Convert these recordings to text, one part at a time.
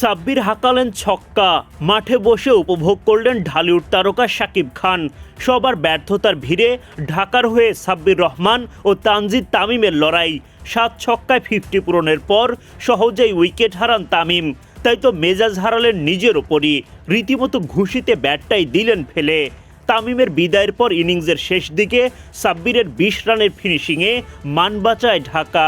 সাব্বির হাঁকালেন ছক্কা। মাঠে বসে উপভোগ করলেন ঢালিউড তারকা শাকিব খান। সবার ব্যর্থতার ভিড়ে ঢাকার হয়ে সাব্বির রহমান ও তানজিদ তামিমের লড়াই। সাত ছক্কায় ফিফটি পূরণের পর সহজেই উইকেট হারান তামিম। তাই তো মেজাজ হারালেন নিজের ওপরই। রীতিমতো ঘুষিতে ব্যাটটাই দিলেন ফেলে। তামিমের বিদায়ের পর ইনিংসের শেষ দিকে সাব্বিরের বিশ রানের ফিনিশিংয়ে মান বাঁচায় ঢাকা।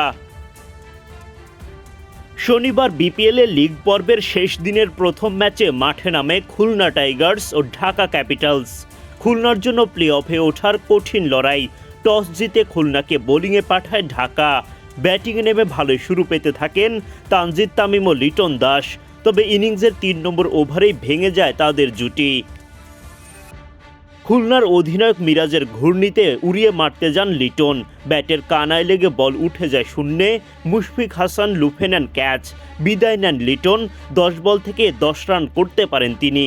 শনিবার বিপিএলের লিগ পর্বের শেষ দিনের প্রথম ম্যাচে মাঠে নামে খুলনা টাইগার্স ও ঢাকা ক্যাপিটালস। খুলনার জন্য প্লে অফে ওঠার কঠিন লড়াই। টস জিতে খুলনাকে বোলিংয়ে পাঠায় ঢাকা। ব্যাটিংয়ে নেমে ভালোই শুরু পেতে থাকেন তানজিদ তামিম ও লিটন দাস। তবে ইনিংসের তিন নম্বর ওভারেই ভেঙে যায় তাদের জুটি। খুলনার অধিনায়ক মিরাজের ঘূর্ণিতে উড়িয়ে মারতে যান লিটন। ব্যাটের কানায় লেগে বল উঠে যায় শূন্যে। মুশফিক হাসান লুফে নেন ক্যাচ। বিদায় নেন লিটন। দশ বল থেকে দশ রান করতে পারেন তিনি।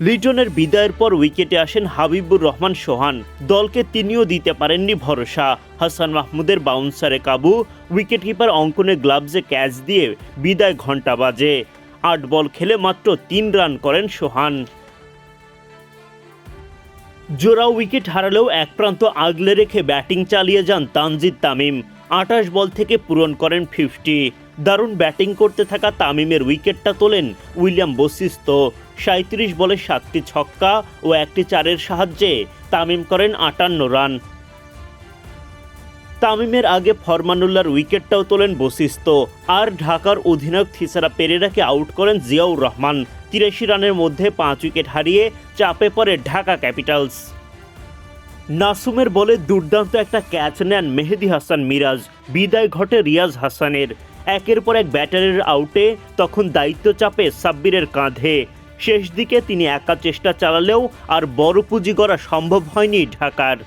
লিটনের বিদায়ের পর উইকেটে আসেন হাবিবুর রহমান সোহান। দলকে তিনিও দিতে পারেননি ভরসা। হাসান মাহমুদের বাউন্সারে কাবু। উইকেটকিপার অঙ্কনে গ্লাভসে ক্যাচ দিয়ে বিদায় ঘণ্টা বাজে। আট বল খেলে মাত্র তিন রান করেন সোহান। জোড়া উইকেট হারালেও এক প্রান্ত আগলে রেখে ব্যাটিং চালিয়ে যান তানজিদ তামিম। আটাশ বল থেকে পূরণ করেন ফিফটি দারুণ ব্যাটিং করতে থাকা তামিমের উইকেটটা তোলেন উইলিয়াম বসিস্ত সাঁত্রিশ বলে সাতটি ছক্কা ও একটি চারের সাহায্যে তামিম করেন আটান্ন রান। তামিমের আগে ফরমানুল্লাহর উইকেটটাও তোলেন বসিস্ত আর ঢাকার অধিনায়ক থিসারা পেরেরাকে আউট করেন জিয়াউর রহমান। তিরাশি রানের মধ্যে পাঁচ উইকেট হারিয়ে চাপে পড়ে ঢাকা ক্যাপিটালস। নাসুমের বলে দুর্দান্ত একটা ক্যাচ নেন মেহেদি হাসান মিরাজ। বিদায় ঘটে রিয়াজ হাসানের। একের পর এক ব্যাটারের আউটে তখন দায়িত্ব চাপে সাব্বিরের কাঁধে। শেষ দিকে তিনি একা চেষ্টা চালালেও আর বড় পুঁজি করা সম্ভব হয়নি ঢাকার।